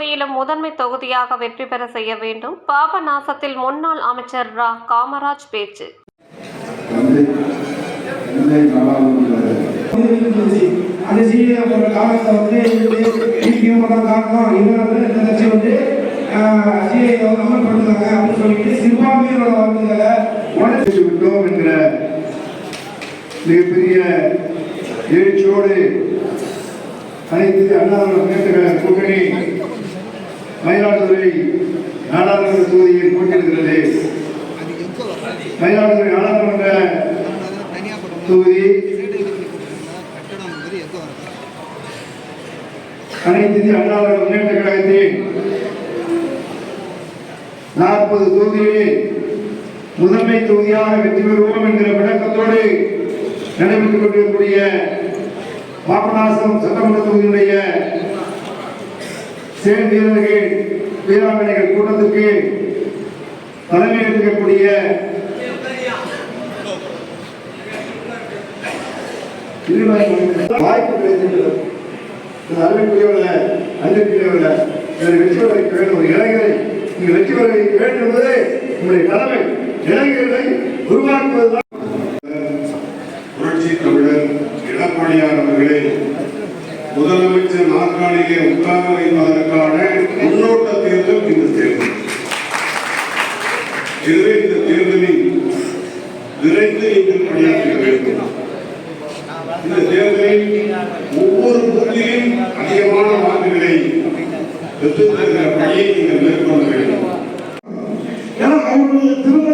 தொகுதியிலும் முதன்மை தொகுதியாக வெற்றி பெற செய்ய வேண்டும். பாபநாசத்தில் முன்னாள் அமைச்சர் ரா. காமராஜ் பேச்சு. காலத்தை வந்து இந்த கட்சி வந்து சிஐ வந்து அப்படின்னு சொல்லிட்டு வாக்குகளை விட்டோம் என்கிற மிகப்பெரிய எழுச்சியோடு அனைத்து அண்ணா கூட்டணி மயிலாடுதுறை நாடாளுமன்ற தொகுதியில் போட்டியிடுகிறது மயிலாடுதுறை நாடாளுமன்ற தொகுதி அனைத்து இந்திய அண்ணா முன்னேற்ற கழகத்தின் நாற்பது தொகுதிகளில் முதன்மை தொகுதியாக வெற்றி பெறுவோம் என்கிற விளக்கத்தோடு நடைபெற்றுக் கொண்டிருக்கக்கூடிய பாபநாசம் சட்டமன்ற தொகுதியினுடைய செயல் வீரர்கள் வீராங்கனைகள் கூட்டத்திற்கு தலைமை எடுக்கக்கூடிய வாய்ப்பு கிடைத்திருக்கிறது. இந்த அருமைக்குரியவர்கள அன்பிற்குரியவர்கள இவரை வெற்றி பெற வைக்க வேண்டும். ஒரு இளைஞரை நீங்கள் வெற்றி பெற வைக்க வேண்டும் என்பதே உங்களுடைய கடமை. இளைஞர்களை உருவாக்குவதுதான். புரட்சி தமிழர் எடப்பாடியார் அவர்களை முதலமைச்சர் நாற்காலியிலே உட்கார வைப்பதற்கான முன்னோட்ட தேர்தல் இந்த தேர்தல். எனவே இந்த தேர்தலில் விரைந்து நீங்கள் பணியாற்ற வேண்டும். இந்த தேர்தலில் ஒவ்வொரு பகுதியிலும் அதிகமான வாக்குகளை பெற்றுத் தருகிற பணியை நீங்கள் மேற்கொள்ள வேண்டும். ஏன்னா அவங்களுக்கு திரும்ப